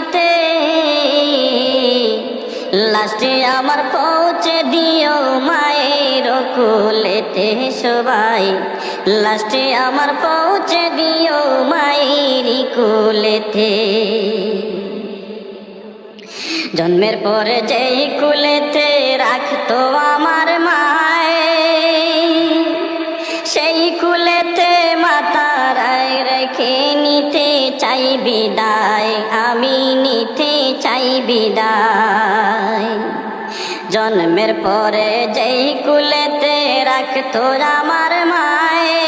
বাড়িতে। লাস্টে আমার পৌঁছে দিও মায়ের কুলেতে সবাই। লাস্টে আমার পৌঁছে দিও মায়ের কুলেতে। জন্মের পরে যেই কুলেতে রাখতো আমার মায়, সেই কুলেতে মাতারায় রেখে নিতে চাই বিদায়, আমি নিতে চাই বিদায়। জন্মের পরে যেই কুলেতে রাখতো আমার মায়ে,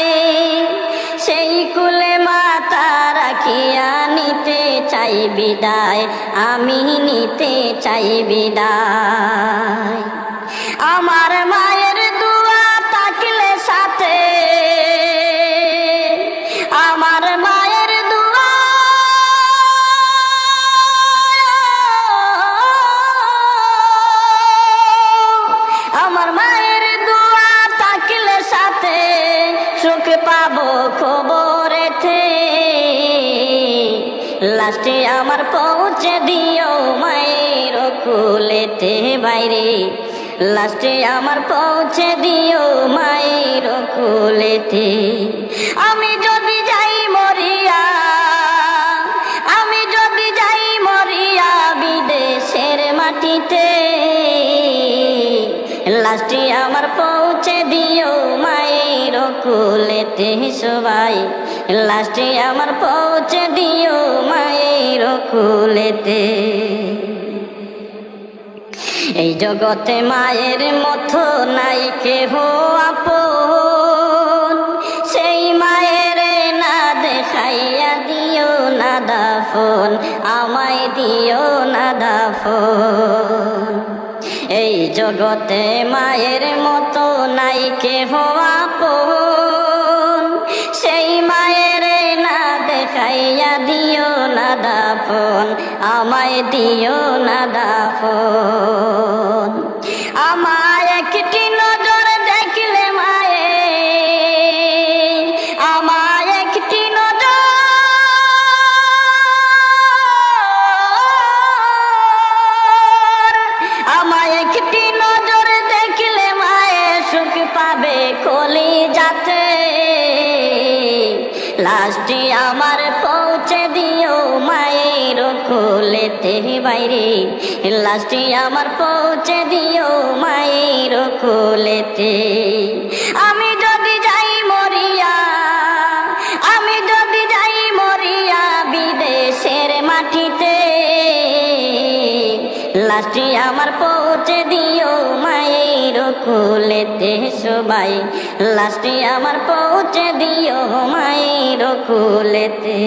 সেই কুলে মাতা রাখিয়া নিতে চাই বিদায়, আমি নিতে চাই বিদায়। আমার মায়ের আমার মায়ের দোয়া থাকলে সাথে সুখ পাবো খবরেতে। লাস্টে আমার পৌঁছে দিও মায়ের কুলেতে বাইরে। লাস্টে আমার পৌঁছে দিও মায়ের কুলেতে। আমি যদি লাস্টে আমার পৌঁছে দিও মায়ের কুলেতে সবাই। লাস্টে আমার পৌঁছে দিও মায়ের কুলেতে। এই জগতে মায়ের মতো নাই, কেহ আপন। সেই মায়ের না দেখাইয়া দিও না দাফন, আমায় দিও না দাফন। এই জগতে মায়ের মতো নাই কেহ আপন। সেই মায়ের না দেখাইয়া দিও না দাফন, আমায় দিও না দাফন। লাস্টে আমার পৌঁছে দিও মায়ের কোলেতে। বাইরে লাস্টে আমার পৌঁছে দিও মায়ের কোলেতে। আমি যদি যাই মরিয়া, আমি যদি যাই মরিয়া বিদেশের মাটিতে লাস্টে আমার পৌঁছে দিও মায়ের কুলেতে সবাই লাস্টে আমার পৌঁছে দিও মায়ের কুলেতে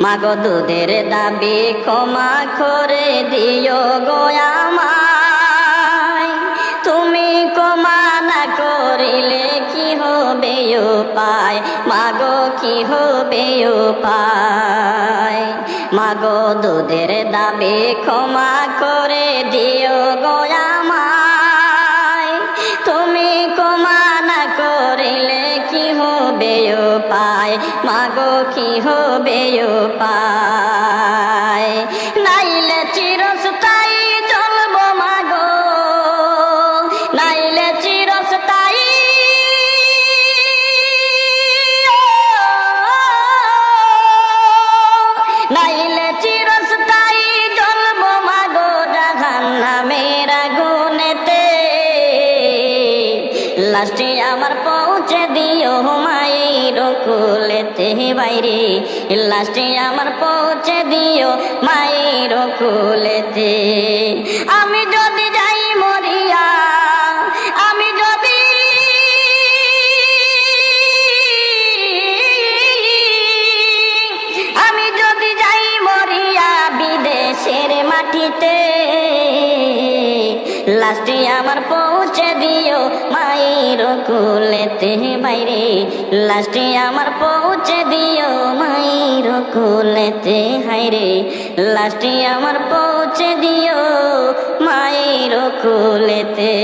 মাগো দুধের দাবি ক্ষমা করে দিও গোয়ামায় তুমি ক্ষমা না করিলে কি হবে পায় মাগো, কি হবে পায় মাগো দুধের দাবি ক্ষমা করে দিও গোয়ামায় হবে পায় মাগো কি হবে পায়? নাইলে চিরস্থায়ী লাস্টে আমার পৌঁছে দিও মায়ের কুলেতে বাইরে। লাস্টে আমার পৌঁছে দিও মায়ের কুলেতে লাস্টে আমার পৌঁছে দিও মায়ের কুলেতে। বাইরে লাস্টে আমার পৌঁছে দিও মায়ের কুলেতে। হাইরে লাস্টে আমার পৌঁছে দিও মায়ের কুলেতে।